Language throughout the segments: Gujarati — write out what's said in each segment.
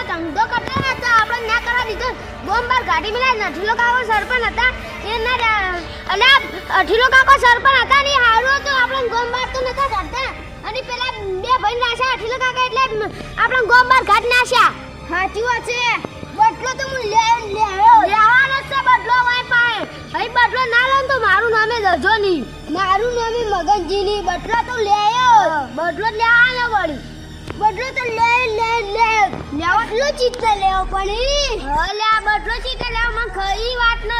ઇંગ્લિશનો ધંધો કરતા ને આપણે ના કરવા દીધો. બોમ્બ બાર ગાડી મિલાય અઠીલો કાકો સરપંચ હતા. એના અને અઠીલો કાકો સરપંચ હતા ને હારું હતું. આપણે ગોમ બાર તો નતા કાઢતા અને પેલા બે ભાઈ નાશ્યા અઠીલો કાકા એટલે આપણે ગોમ બાર કાઢ નાશ્યા સાચી વાત છે. બદલો તો હું લે લેવાનો જ છે બદલો વાય પાય. ભાઈ બદલો ના લો તો મારું નામે દજો નહીં. મારું નામે મગનજી નહીં બદલો તો લેયો બદલો લેવાનો વળી. બદલો તો લે લે લે. બદલો ચિત્ત લેવો પડી હલે આ બદલો ચિત્ત લેવો મને ખરી વાત ન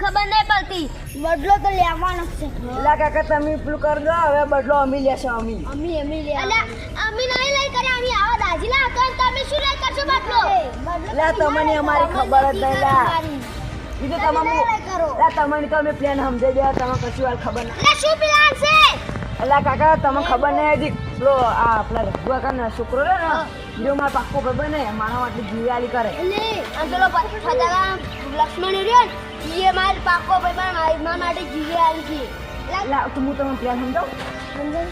ખબર નહીં પડતી. બદલો તો લેવાનો જ છે. લા કાકા તમે પેલું કર દો હવે બદલો અમી લેશો અમી. અમી અમી લે અલા અમી નહીં લઈ કરે અમી આવા દાજીલા હતો તમે શું લઈ કરશો બદલો? લા, તમને અમારી ખબર જ નહીં, લા. તમે તમારું. એલા તમને તો અમે પ્લાન સમજાઈ દે તમે કશું વાર ખબર નહીં શું પ્લાન છે? એલા કાકા તમને ખબર નહીં હજી? પેલો આ આપણા રઘુ કાકાનો છોકરો રહ્યો ને જો મારા પાક્કો ખબર નહીં મારા માટે જીવાલી કરે. અને પેલો લક્ષ્મણ રહ્યો ને એ મારે પાકો ભાઈ મારા માટે જીવાલી છે. એટલે હું તમને પ્લાન સમજાવું? સમજાય?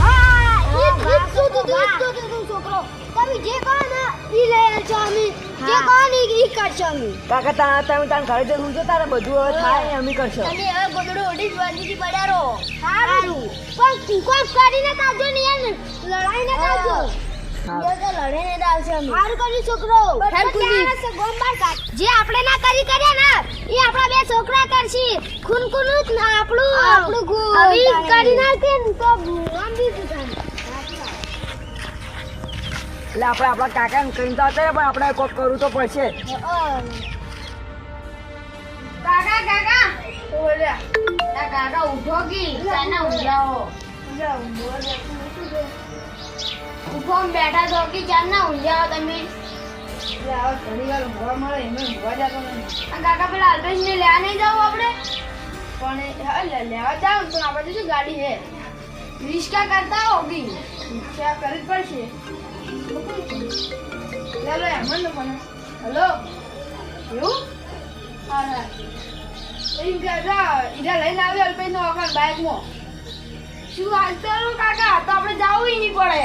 હા, ઈ જ- ઈ જ જોતું હતું, ઈ જ જોતું હતું છોકરો. તમે જે કહો ને ઈ લઈ આવશો અમે. જે કહો ને ઈ- કરશો અમે. કાકા તા તમે તાન ઘરે જવું છે તારે બધું હવે થાય અમે કરશો તમે હવે ગોદડો ઓડી જ વાંધીથી પડ્યા સારું પણ તું કોઈ કરીને કાજો ને યાર. લડાઈને કાઢજો. હા. જો આપણે ના કરી કર્યા ને એ આપણા બે છોકરા કરશી ખૂન ખૂનું ના આપણું આપણું કરી નાખે ને તો આમ બી એટલે આપણે આપણા કાકાને કહીને તો પણ આપણે કોક કરવું તો પડશે. કાકા કાકા! બોલ્યા. કાકા ઉઠો કી? સાના ઉઠો બેઠા છો કે? ચારના ઊંઘાઓ તમે. આ કાકા પેલા અલ્પેશ ને લેવા નહીં જાવ આપણે? પણ હા, લેવા જાવ તો આપણે શું ગાડી છે? રિક્ષા કરતા હોગી રિક્ષા કરવી પડશે. એમ જ ને પણ હલો? એવું? હા હા એમ કે લઈને આવી અલ્પેશ નો શું હાલતો કાકા? તો આપણે જવું નહીં પડે.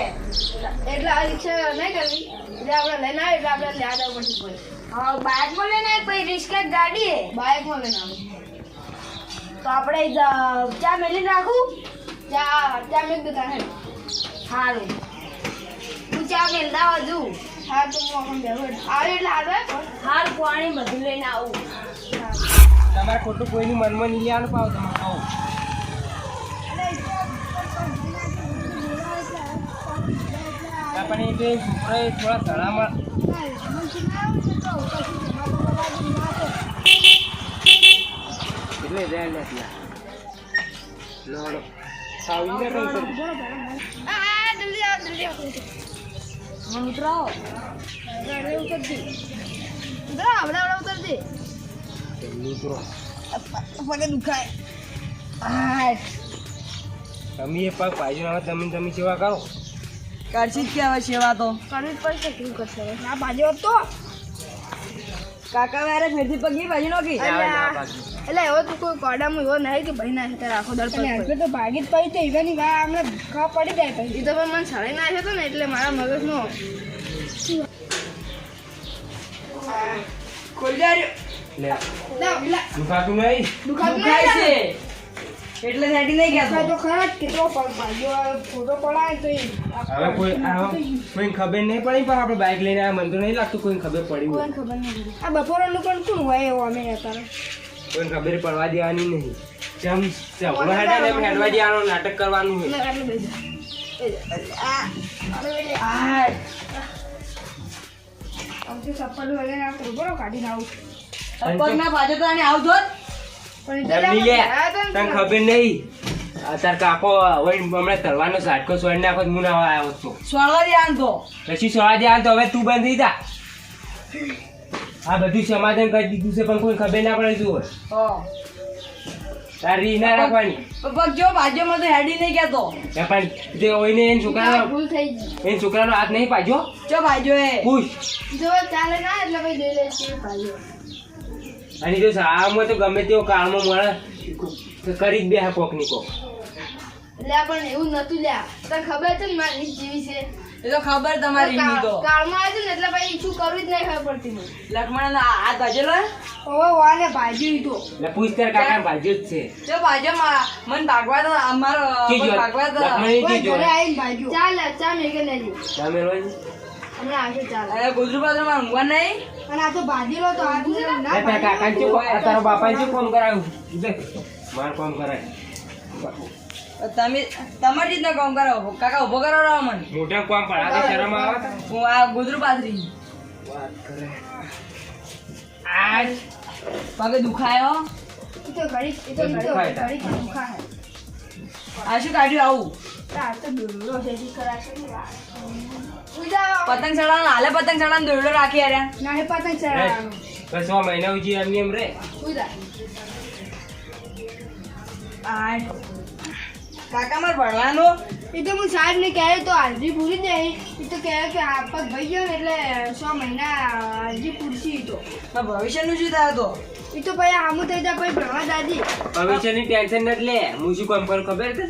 એટલે આ રિક્ષા નહીં કરવી. એટલે આપણે લઈને આવે એટલે આપણે લેવા જવું પડશે હા બાઇકમાં લઈને આવે પછી રિક્ષા ગાડી બાઇકમાં લઈને આવે તો આપણે ચા મેલી રાખું ચા ચા મેં દુકાન સારું. ચા મેલતા હજુ હા તો હું આવે એટલે આવે હાલ પાણી બધું લઈને આવું. તમારે ખોટું કોઈની મનમાં નહીં લેવાનું પાવ તમે કહો. એ થોડા ધડામાં એટલે જાય નથી લોડો આ જલ્દી આવ જલ્દી આવ. મિત્રો ગાડી ઉતરતી ઉતર આપણે આપણે ઉતરતી મિત્રો પગે દુખાય તમે એ પગ પાછો આવે તમે તમે સેવા કરો. કરશી જ કે હવે સેવા તો. કરવી જ પડશે કેવું કરશે આ ના બાજુ તો કાકા વારે ફેરથી પગી ભાજી નોકી આવે ના પાછું એટલે એવો તો કોઈ કોડામાં એવો નહીં કે ભાઈ ના છે રાખો દર પર તો ભાગી જ પડી તો ઈવાની વા અમને ખબર પડી જાય પછી. એ તો પણ મને સળાઈ નાખ્યો હતો ને એટલે મારા મગજનો ખોલ્યા લે. ના પેલા દુખાતું નહીં? દુખાતું નહીં છે. એટલે હેડી નહીં ગયા તો. ખરા કેટલો ફોટો પડાય તો હવે કોઈ ખબર નહીં પડી પણ આપણે બાઇક લઈને આ મને તો નહીં લાગતું કોઈ ખબર પડી કોઈ ખબર નહીં આ બપોરનું પણ કોણ હોય એવો અમે અત્યારે? કોઈ ખબર પડવા દેવાની નહીં. જેમ ઝઘડો હેડે ને હેડવા દેવાનું નાટક કરવાનું હોય. આ ચપ્પલ વગેરે આ કાઢીને આવું. પગ ના પાછો તો આને આવજો પણ લે તને ખબર નહીં? આ તાર કાકો હવે હમણાં તરવાનો ઝાટકો સોડી નાખો હું ના આવ્યો સોળવા દે આમ તો પછી સોળા દે તો હવે તું બંધ થઈ જા. આ બધું સમાધાન કરી દીધું છે પણ કોઈ ખબર ના પડે શું તારી ના રાખવાની. પગ જો બાજુમાં તો હેડી નહીં કહેતો એને છોકરાનો ભૂલ થઈ ગઈ. એને છોકરાનો હાથ નહીં પાડ્યો? જો ભાજ્યો એ પૂછ. જો ચાલે ના એટલે ભાઈ લઈ લઈશું ભાઈઓ. અને જો સારામાં તો ગમે તેવો કાળમાં મળે કરી જ બે હા કોકની કોક. લ્યા પણ એવું નતું લ્યા. તને ખબર છે ને મારી જીવી છે? એ તો ખબર તમારી ની તો. કાળમાં આવે છે ને એટલે ભાઈ શું કરવું જ નહીં ખબર પડતી મને. લક્ષ્મણ હાથ ભાજેલો? હવે વાને ભાજી તો એટલે પૂછતર કાકા ભાજી જ છે. જો ભાજો મન ભાગવા તો અમારો કી ભાગવા તો લક્ષ્મણ કી? ઘરે આવીને ભાજ્યું ચાલ ચા મેકે લેજે તમે રોજ હમણાં આવશે ચાલ. અરે ગુજરું પાત્રમાં ઊંઘવા નહીં? અને આ તો ભાજી લો તો હાથ ના તારા કાકા શું તારા બાપા શું કામ કરાવ્યું લે, માર કામ કરાય. તમે તમારી રીતના કામ કરો કાકા ઊભો કરો મને. મોટા કામ પણ આ શરમ આવે હું આ ગુજરું વાત કરે. આજ. પગે દુખાયો? એ તો ઘડી એ તો ઘડી ઘડી ખાય તા. ઘડી દુખા હે આ શું કાઢ્યું આવું? પતંગ ચડાવવાનો હાલે પતંગ ચડાવવાનો દોરડો રાખી આર્યા. ના પતંગ ચડાવવાનો. બસ મહિના ઉજી એમની એમ રે? આ કાકા મારે ભણવાનું? એ તો હું સાહેબ ને કહે તો હાજરી પૂરી જ નહીં. એ તો કહે કે આ પગ ભાઈ ગયો ને એટલે સો મહિના હાજરી પૂરશી તો. ભવિષ્યનું શું થાય તો? એ તો ભાઈ આમું થઈ જાય ભાઈ ભણવા દાદી. ભવિષ્યની ટેન્શન નથી લે. હું શું કામ કરું ખબર છે?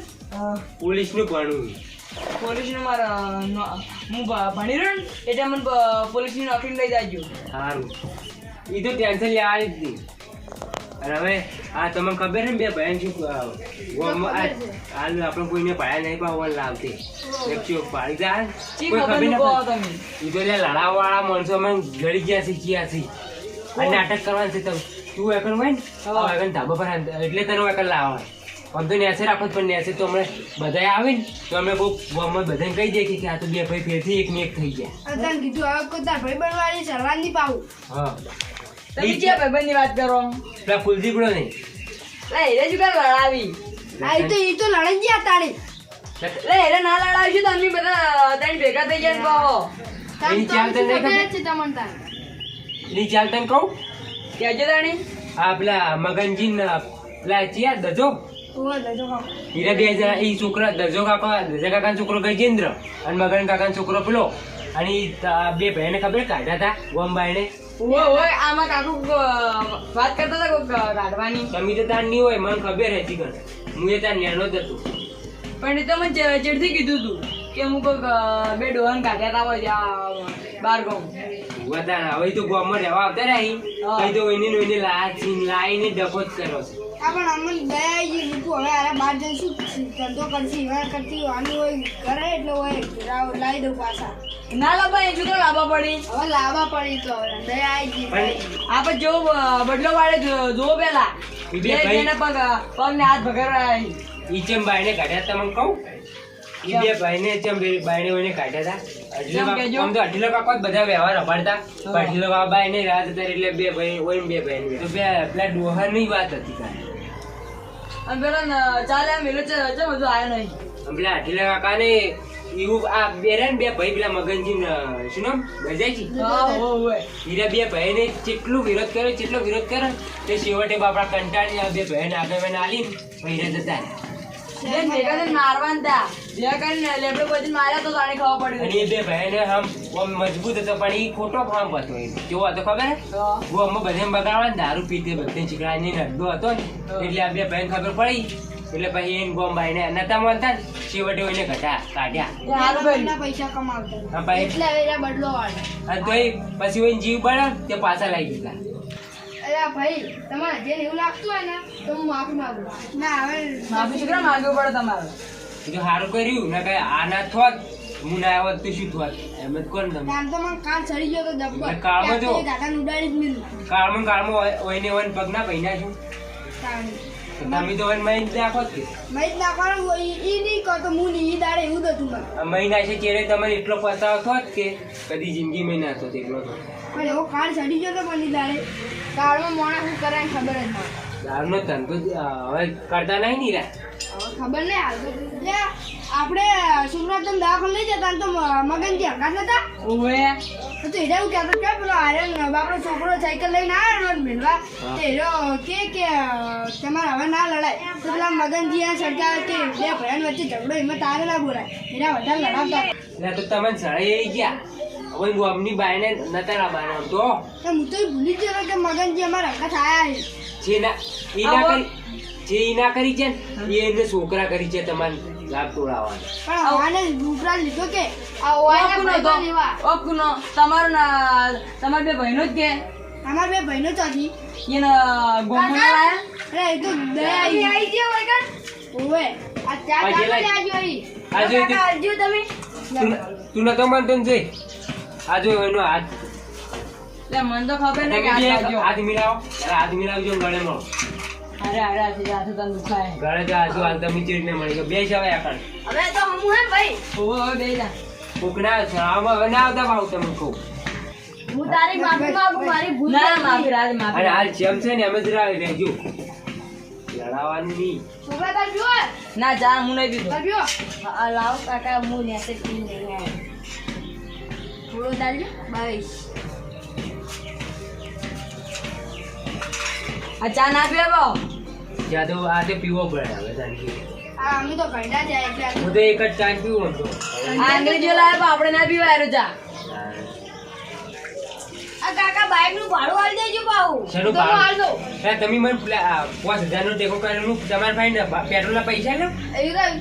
પોલીસનું ભણવું પોલીસનું મારે ન- હું ભણી રહ્યો ને એટલે મને પોલીસની નોકરી લઈ જાજો. સારું. એ તો ટેન્શન લેવાની જ નહીં. અને હવે આ તમને ખબર છે ને બે બહેન આ- હાલ આપણે કોઈને પાયા નહીં પાવા લાવતી. એકચો પાડી જાય કોઈ ખબરનું ના તમે. એ તો લે માણસો અમે ગળી ગયા છે છે. નાટક કરવાનું છે તમે. તું એકણ હોય ને. ધાબા પર એટલે તને એકણ લાવવા આમ તો નેસે રાખો પણ નેસે તો હમણાં બધા આવે ને તો અમે બહુ ગામમાં બધાને કહી દઈએ કે આ તો બે ભાઈ ફેરથી એક ને એક થઈ ગયા. કીધું ભાઈ બનવાની સલાહ નહીં પાવું હા. તમે ક્યાં ભાઈબંધની વાત કરો? પેલા ફૂલજીગડો નહીં. લે હેરે શું લડાવી? આ તો ઈ તો લડાઈ ગયા તાળી લે હેરે ના લડાવીશું તો અમે બધા ત્રણ ભેગા થઈ ગયા ને એની ચાલ તને નહીં ખબર? છે તમને તાર એની ચાલ તને કહું? કહેજો તાણી. આ પેલા મગનજી ને પેલા ચિયા દજો? હીરા બે જણા એ છોકરા દજો કાકા દજા કાકાનો છોકરો ગજેન્દ્ર અને મગન કાકાનો છોકરો પેલો. અને બે ભાઈને ખબર કાઢ્યા હતા ગોમબાઈને. ઓય ઓય આમાં કાકુ વાત કરતા હતા કોક કાઢવાની તમે તો તાર નહીં હોય મને ખબર હતી ગણ હું એ તાર નેનો જ હતો. પણ એ તો મેં ચેડથી કીધું તું કે હું કોક બે ડોહન કાઢ્યા હતા હોય ત્યાં બાર ગામ વધારે હવે તો ગોમમાં રહેવા આવતા રહી. તો એની ને એની લાચી લાઈને ડકો જ કર્યો છે. આ પણ અમને દયા આવી ગઈ લીધું. હવે આરે બહાર જઈશું ધંધો કરશે હવે કરતી આની હોય કરે એટલે હોય. લાવ- લાવી દઉં પાછા. ના લાવવા એ શું તો લાવવા પડી. હવે લાવવા પડી તો હવે. દયા આવી ગઈ પણ આપણે જો બડલો બદલો વાળે જો- પેલા. એ બે બે ભાઈ- બેને પગ પગને હાથ ભગાડવા ઈ ચમ બાઈને કાઢ્યા તમને કહું? ઈ બે ભાઈને ચમ બે બાઈને કાઢ્યા હતા આમ તો અઢીલો કાકો બધા વ્યવહાર. પણ અઢીલો કાકા બાઈને રાત એટલે બે ભાઈ ને બે ભાઈ. તો બે પેલા ડોહાની વાત હતી અને પેલા ચાલે આમ એલો છે છે બધું આવ્યો નહીં. પેલા અઢીલા કાકાને એવું આ બે ને બે ભાઈ પેલા મગનજી ને શું નામ? ગજાજી હીરા બે ભાઈને કેટલું વિરોધ કર્યો કેટલો વિરોધ કર્યો તે છેવટે બાપડા કંટાળી બે બે ભાઈને આગળ આલી હીરા જતા રહ્યા. બેન ભેગા થઈને તા. જે કરીને લેબડો બધી માર્યા તો તાણે ખબર પડી એ બે ભાઈને આમ આમ મજબૂત હતો પણ એ ખોટો ફામ હતો એ. કેવો હતો ખબર? હે હા. બધે બગાડવા દારૂ પીતે બધે ચીકડાની નડદો હતો ને. એટલે આ બે ભાઈને ખબર પડી. એટલે પછી એને ગોમ બાઈને નતા માનતા ને છેવટે એને ઘટા કાઢ્યા. પૈસા કમાવતા ભાઈ. એટલે બદલો વાળે. તો પછી જીવ બળ્યો તે પાછા લાગી ગયા અરે ભાઈ તમારે એવું લાગતું હોય ને તો હું માફી માંગુ. ના હવે માફી શું માંગવું પડે તમારે? જો સારું કર્યું ને કઈ આના થોત હું ના આવત તો શું થોત? એમ જ કોણ તમે? આમ તો મને કાન ચડી ગયો તો એટલે કાળમાં જો. દાદાને ઉડાડી જ મિલું કાળમાં કાળમાં હોય- હોયને હોય ને પગના પૈના છું તો તમે તો મહિન નાખો જ કે. મેં જ નાખવાનું ઈ નહીં કહો તો હું નહીં ઈ દાડે એવું હતું મને. આ મહિના છે ચેડે તમને એટલો પસ્તાવો જ કે. કદી જિંદગીમાં ના થતો એટલો તો. પણ એવો કાળ ચડી ગયો તો મને દાડે. કાળમાં મોણા શું કરે ખબર જ ના દારૂનો ધંધો હવે કરતા નહીં ની રા હવે ખબર નહીં હાલ આપણે દવાખાને લઈ જતા તો મગનજી હંગાત નતા? ઓવે. તો તો એવું કહેતો કે પેલો આર્યન બાપડો છોકરો સાયકલ લઈને આવ્યો ને મેળવા તો એનો કે કે તમારે હવે ના લડાય. તો પેલા મગનજી આ સડકા કે બે ભયન વચ્ચે ઝઘડો એમાં તારે ના બોલાય. વધારે લડાવતા. એટલે તો તમે સળાઈ ગયા. હવે ગોમની બાયને નતા લાવવાનો આમ તો? તો હું તો ભૂલી જ ગયો કે મગનજી અમારા હંગાત આયા છે. ના ઈ ના કરી જે ના કરી છે ને એ એને છોકરા કરી છે તમારે લાભ તોડાવવાનો પણ આને ઉપરાંત લીધો કે? આ ઓયના ભાઈબંધ એવા તમારો ના તમારા બે બહેનો જ કે. અમારા બે બહેનો ચોથી એને ગોમમાં લાયા? અરે એ તો દયા આવી ગઈ ઓવે આ ચા તું- તમે? તું- તું નતો માનતો ને જોઈ એનો હાથ. એટલે મને તો ખબર નહીં. હાથ મિલાવો હાથ મિલાવજો ને ગળે મળો. અરે અરે આ છે, આ દુખાય. ગળે તો આજુ હાલ તમે ચીડ ને મળી. ગયો બે જવાય આકણ હવે તો હમું હે ભાઈ? ઓવે બે જા. કોકના શાળામાં હવે ના આવતા ભાવ તમે કહું. હું તારી માફી માંગુ મારી ભૂલ ના માફી રાજ અને માફી હાલ જેમ છે ને એમ જ રાહ રહેજો. લડાવવાનું નહીં. છોકરા તાર પીવો ના જા હું નહીં આ લાવો કાકા હું પી થોડો દાલજો બાવીસ આ ચા ના પીવો તો આ તે પીવો પડે હવે તારી આ અમે તો ઘરડા જાય એટલે હું તો એક જ ચાન પીવું આમ તો. આ અંગ્રેજો લાવે પણ આપણે ના પીવાય હારું ચા. આ કાકા બાઈકનું ભાડું આલી દેજો પાહુ. શેનું ભાડું? આલ. દઉં. તમે મને પેલા આ પાંચ હજારનો ટેકો કરેલું તમારા ભાઈ ને પેટ્રોલના પૈસા લો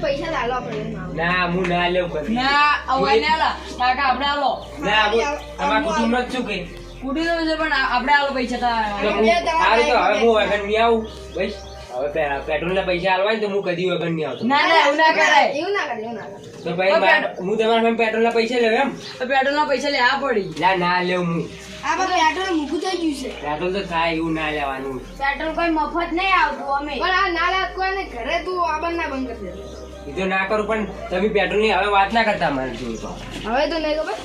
પૈસા આપણે ના હું ના લેવું ના ને કાકા આપણે આલો. ના હું તમારા કુટુંબ જ છું કે. કુટી નો છે પણ આપણે આલો પૈસા તો હવે હું વગર નહીં આવું. બસ હવે પેટ્રોલ પેટ્રોલના પૈસા આલવાય તો હું કદી વગર નહીં આવતો. ના ના એવું ના કરાય. એવું ના કરે એવું ના કરે તો ભાઈ હું તમારા પાસે પેટ્રોલના પૈસા લેવ એમ? પેટ્રોલ ના પૈસા લેવા પડી. ના ના લેવું હું. આ પણ પેટ્રોલ મૂકું થઈ ગયું છે. પેટ્રોલ તો થાય એવું ના લેવાનું. પેટ્રોલ કોઈ મફત નહીં આવતું અમે. પણ આ ના લાગ કોઈ ઘરે તું આબન ના બંધ કરી દે. એ તો ના કરું પણ તમે પેટ્રોલની હવે વાત ના કરતા મારે જોયું તો. હવે તો નહીં ખબર.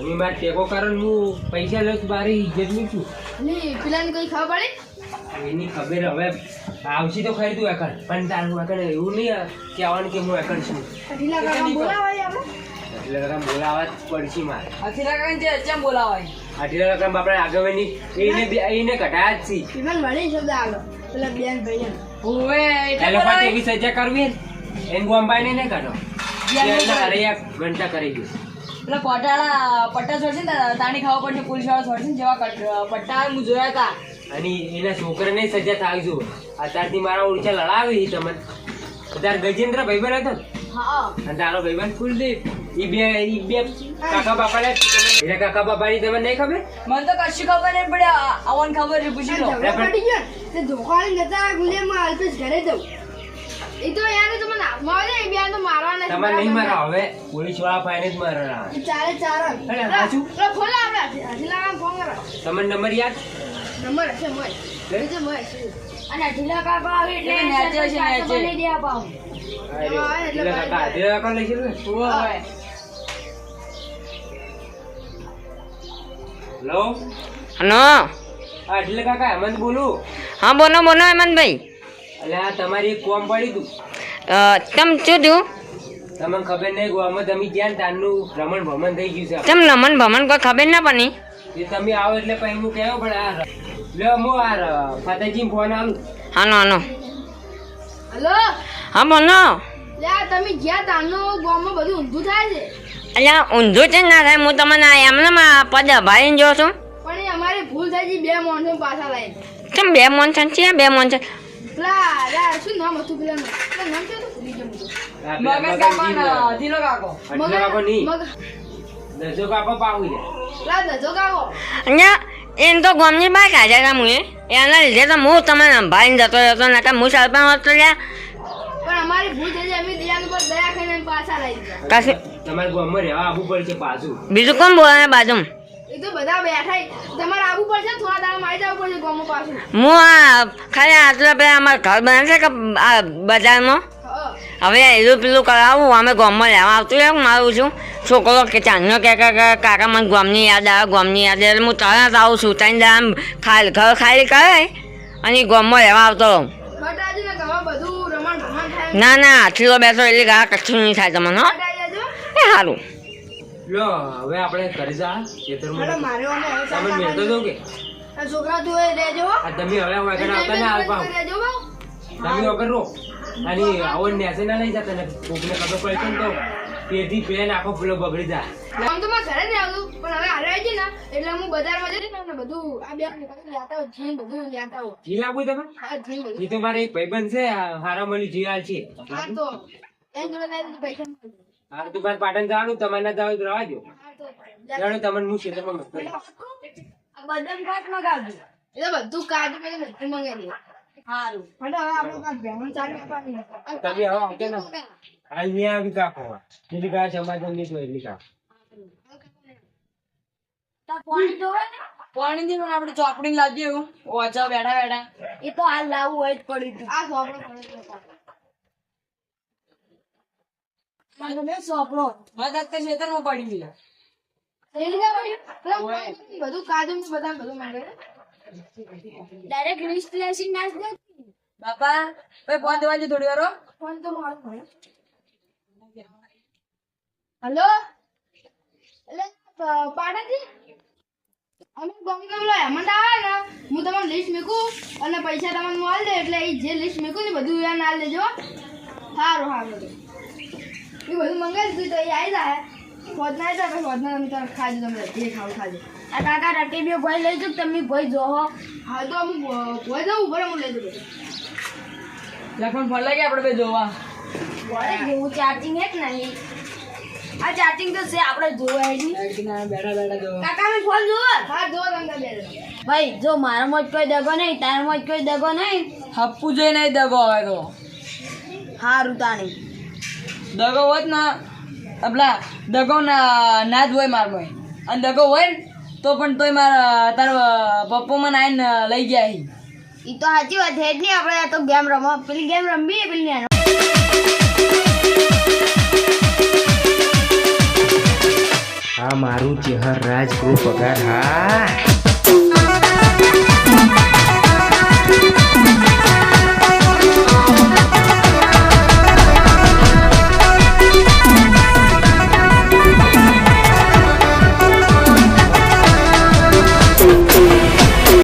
તમે માર ટેકો કારણ હું પૈસા લઈશ મારી ઇજ્જત નહીં છું નહીં પેલાને કઈ ખબર પડે? એની ખબર હવે આવશે તો ખરી તું એકણ પણ તારું એકણ એવું નહીં કહેવાનું કે હું એકણ છું. ઢીલા કાકા બોલાવાય આપણે એટલે કાકા બોલાવા જ પડશે મારે. આથી કાકા જે ચેમ બોલાવાય. આટલા કાકા આપણે આગળની એને એને કઢાયા જ છે. વિમાન વળી શબ્દ આલો. પેલા બેન ભાઈ ઓવે એટલે એટલે એવી સજા કરવી એને ગોંબાઈને નહીં કાઢો. અરે એક ઘંટા કરી દઉં પેલા પટાળા પટ્ટા છોડશે ને તાણી ખાવા પડશે પોલીસવાળા છોડશે ને જેવા પટ્ટા હું જોયા હતા અને એના છોકરાને સજા થાય અત્યારથી મારા ઓળખા લડાવી તમે. અત્યારે ગજેન્દ્ર ભાઈબંધ હતો અને તારો ભાઈબંધ કુલદીપ. ઈ બે ઈ બે કાકા બાપા ને એટલે કાકા બાપા ની તમને નહીં ખબર? મને તો કશું ખબર નહીં પડે આવન ખબર પૂછી લો. પડી ગયો ને તે ધોકાણી જતા ગુલિયામાં અલ્પેશ ઘરે જવું એ તો યાર તો મને એ મારવાના છે, તમારે નહીં મારા હવે પોલીસવાળા પાસે જ મારવાના. એ ચારે અરે, હાચું? પેલો ખોલો આપણે હાથી- ફોન કરો. તમને નંબર યાદ? નંબર મોય. મોય અને ઢીલા કાકા આવે એટલે નેચે છે, નેચે. દે કાકા લઈ. હેલો. કાકા હેમંત બોલું? હા બોલો બોલો હેમંતભાઈ. એટલે તમારી કોમ પડી તું. તમ શું થયું તમને ખબર નહીં ગોવામાં તમે જ્યાં તારનું ભ્રમણ ભ્રમણ થઈ ગયું છે? તમ નમન ભમન કોઈ ખબર ના પડી? એ તમે આવો એટલે પછી હું કહેવો પણ આ લે મો આ ર- ફોન આલું. Hello hello. હલો? હા બોલો. લ્યા તમે જ્યાં તારનું ગામમાં બધું ઊંધું થાય છે? અલ્યા ઊંધું છે ને ના થાય હું તમને આ એમને પદ ભાઈ જો છું. પણ અમારે ભૂલ થઈ ગઈ બે માણસો પાછા લાવીને કેમ બે મોન છે? બે મોન છે પેલા લા, શું નામ હતું પેલાનું? પેલા નામ શું હતું? ભૂલી ગયો મગજ કાકો ધીરો કાકો. અટલો કાકો નહીં. દસો કાકો પાવી દે પેલા ધજો કાકો. અહીંયા એને તો ગામની બહાર કાઢ્યા હતા મુએ એના લીધે તો હું તમને ભાઈને જતો રહેતો ને કે હું સરપંચ હતો લ્યા. પણ અમારી ભૂલ થઈ ગઈ અમે દયા ઉપર દયા ખાઈને એને પાછા દીધા કશું તમારે ગામમાં રહેવા આવવું પડશે પાછું. બીજું કોણ બોલે બાજુ એ તો બધા બેઠા તમારે આવવું પડશે થોડા દાડા મારી જવું પડશે ગામમાં પાછું. હું આ ખાલી આટલા પેલા અમારે ઘર બને છે કે આ બજારમાં હવે એલું પેલું કરાવું અમે ગામમાં લેવા આવતું રહે મારું છું. છોકરો કે ચાંદનો કે કાકા મને ગામની યાદ આવે ગામની યાદ એટલે હું તરત આવું છું. ત્રણ દાડા ખાલી ઘર ખાલી કરે અને ગામમાં રહેવા આવતો રહું. ને ના આટલો બેસો એટલે ગા કશું નહીં થાય તમને એ સારું લો હવે આપણે ઘરે જા ખેતરમાં તમે મેળતો દો કે? છોકરા તું રહેજો આ તમે હવે વગર આવતા ના પાઉં તમે વગર રો અને આવો નેસે ના લઈ જતા ને કોકને પડશે ને તો. પેઢી પેન આખો ફૂલો બગડી જાય આમ તો મારે ઘરે જ આવતું પણ હવે હારે આવી ને એટલે હું બજારમાં જઈને ને બધું આ બે લેતા આવું જીન બધું લેતા આવું. જી લાગુ તમે હા જીન બધું. એ તો મારે એક ભાઈબંધ છે હારા મળી જી હાલ છે. હા તો. એમ જોડે લઈ તું મારે પાટણ જવાનું તમારે ના જવાનું રવા દો જાણો તમને હું ખેતરમાં મસ્ત બદન બદામ મગાવજો. એટલે બધું કાજુ મેં બધું મંગાવી દે સારું હવે આપણે કાંઈક ભેગું ચાલુ કરવાનું. તમે હવે આવતે ને. હાલ નહીં આવી કાકો. જેટલી કા સમાધાન નહીં એટલી કા પાણી થી પણ આપણે ચોપડી લાવજે એવું. ઓછા બેઠા બેઠા. એ તો હાલ લાવવું હોય જ પડી આ સોપડો પડ્યો છે. મારે મેં સોપડો પડી? પેલા બધું કાજુ ને બધું મંગાવ્યું ડાયરેક્ટ લિસ્ટ લેસી નાખ દે. બાપા ભાઈ ફોન દેવા થોડી વાર. ફોન તો મારો ભણ્યો. હલો? એટલે પ- પાડાજી અમે ગમે ગમે હેમંત આવે ને. હું તમને લિસ્ટ મૂકું અને પૈસા તમને મોલ દે એટલે એ જે લિસ્ટ મૂકું ને બધું એને આલ લેજો સારું સારું એ બધું મંગાવી દીધું તો એ આવી જાય. ફોજના આવી જાય પછી ફોજના તમે તમે ખાજો તમે જે ખાવ ખાજો. આ કાકા રટી બે ભાઈ લઈ જાઉં તમે ભાઈ જોહો હા? તો હું ભાઈ જાઉં બરાબર હું લઈ દઉં લખન ફોન લાગે આપણે બે જોવા. અરે જેવું ચાર્જિંગ હે કે નહીં? આ ચાર્જિંગ તો છે આપણે જોવા બેઠા બેઠા જોવા. કાકા મેં ફોન જોવો? હા જોવો તમને બે ભાઈ જો મારામાં જ કોઈ દગો નહીં તારામાં જ કોઈ દગો નહીં. હપ્પુ જોઈ નહીં દગો હવે તો. હારું તાણી. દગો હોત ને આપલા દગો ના ના જ હોય મારમાં અને દગો હોય ને તો પણ તોય મારા તારા પપ્પો મને આવીને લઈ ગયા એ ઈ તો સાચી વાત છે જ નહીં આપણે આ તો ગેમ રમો પેલી ગેમ રમવી પેલી હા મારું ચેહર રાજ ગ્રુપ પગાર હા.